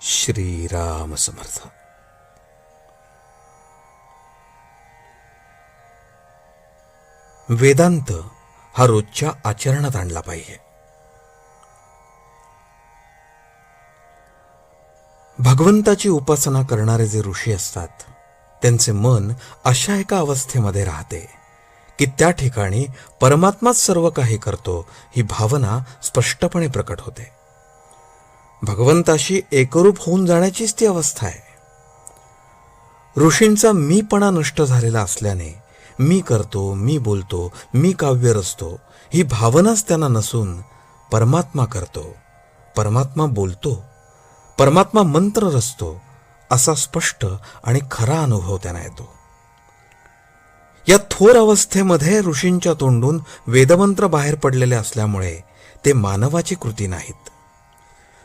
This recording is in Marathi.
श्रीराम समर्थ। वेदांत हा रोजच्या आचरणात आणला पाहिजे. भगवंताची उपासना करणारे जे ऋषी असतात त्यांचे मन अशा एका अवस्थेमध्ये राहते की त्या ठिकाणी परमात्माच सर्व काही करतो ही भावना स्पष्टपणे प्रकट होते. भगवंताशी एकरूप होऊन जाण्याचीच ती अवस्था आहे. ऋषींचा मीपणा नष्ट झालेला असल्याने मी करतो मी बोलतो मी काव्य रचतो ही भावनाच त्यांना नसून परमात्मा करतो. परमात्मा बोलतो परमात्मा मंत्र रचतो असा स्पष्ट आणि खरा अनुभव त्यांना येतो. या थोर अवस्थेमध्ये ऋषींच्या तोंडून वेदमंत्र बाहेर पडलेले असल्यामुळे ते मानवाची कृती नाहीत.